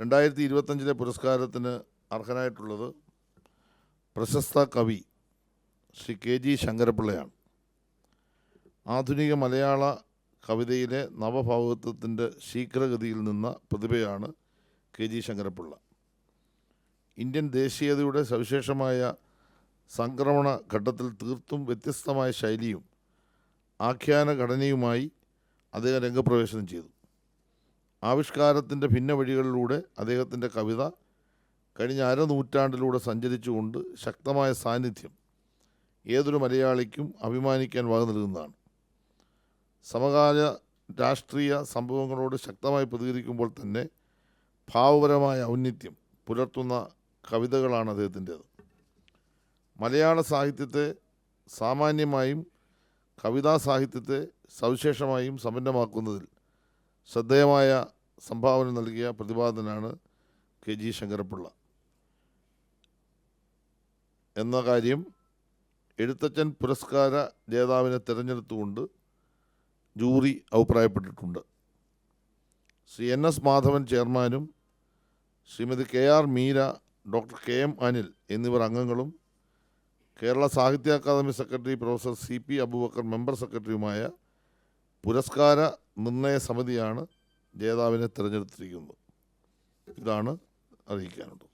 രണ്ടായിരത്തി ഇരുപത്തഞ്ചിലെ പുരസ്കാരത്തിന് അർഹനായിട്ടുള്ളത് പ്രശസ്ത കവി ശ്രീ കെ ജി ശങ്കരപ്പിള്ളയാണ്. ആധുനിക മലയാള കവിതയിലെ നവഭാവുകത്വത്തിന്റെ ശീഘ്രഗതിയിൽ നിന്ന പ്രതിഭയാണ് കെ ജി ശങ്കരപ്പിള്ള. ഇന്ത്യൻ ദേശീയതയുടെ സവിശേഷമായ സംക്രമണ ഘട്ടത്തിൽ തീർത്തും വ്യത്യസ്തമായ ശൈലിയും ആഖ്യാന ഘടനയുമായി അദ്ദേഹം രംഗപ്രവേശനം ചെയ്തു. ആവിഷ്കാരത്തിന്റെ ഭിന്ന വഴികളിലൂടെ അദ്ദേഹത്തിന്റെ കവിത കഴിഞ്ഞ അരനൂറ്റാണ്ടിലൂടെ സഞ്ചരിച്ചുകൊണ്ട് ശക്തമായ സാന്നിധ്യം ഏതൊരു മലയാളിക്കും അഭിമാനിക്കാൻ വക നൽകുന്നതാണ്. സമകാല രാഷ്ട്രീയ സംഭവങ്ങളോട് ശക്തമായി പ്രതികരിക്കുമ്പോൾ തന്നെ ഭാവപരമായ ഔന്നിത്യം പുലർത്തുന്ന കവിതകളാണ് അദ്ദേഹത്തിന്റേത്. മലയാള സാഹിത്യത്തെ സാമാന്യമായും കവിതാ സാഹിത്യത്തെ സവിശേഷമായും സമ്പന്നമാക്കുന്നതിൽ ശ്രദ്ധേയമായ സംഭാവന നൽകിയ പ്രതിപാദനാണ് കെ ജി ശങ്കരപ്പിള്ള. എന്ന കാര്യം എഴുത്തച്ഛൻ പുരസ്കാര ജേതാവിനെ തിരഞ്ഞെടുത്തുകൊണ്ട് ജൂറി അഭിപ്രായപ്പെട്ടിട്ടുണ്ട്. ശ്രീ എൻ എസ് മാധവൻ ചെയർമാനും Shrimati K R Meera doctor K M Anil എന്നിവർ അംഗങ്ങളും Kerala Sahitya Akademi secretary professor C P Abubakar member സെക്രട്ടറിയുമായ പുരസ്കാര നിർണയ സമിതിയാണ് ജേതാവിനെ തിരഞ്ഞെടുത്തിരിക്കുന്നത്. ഇതാണ് അറിയിക്കാനുള്ളത്.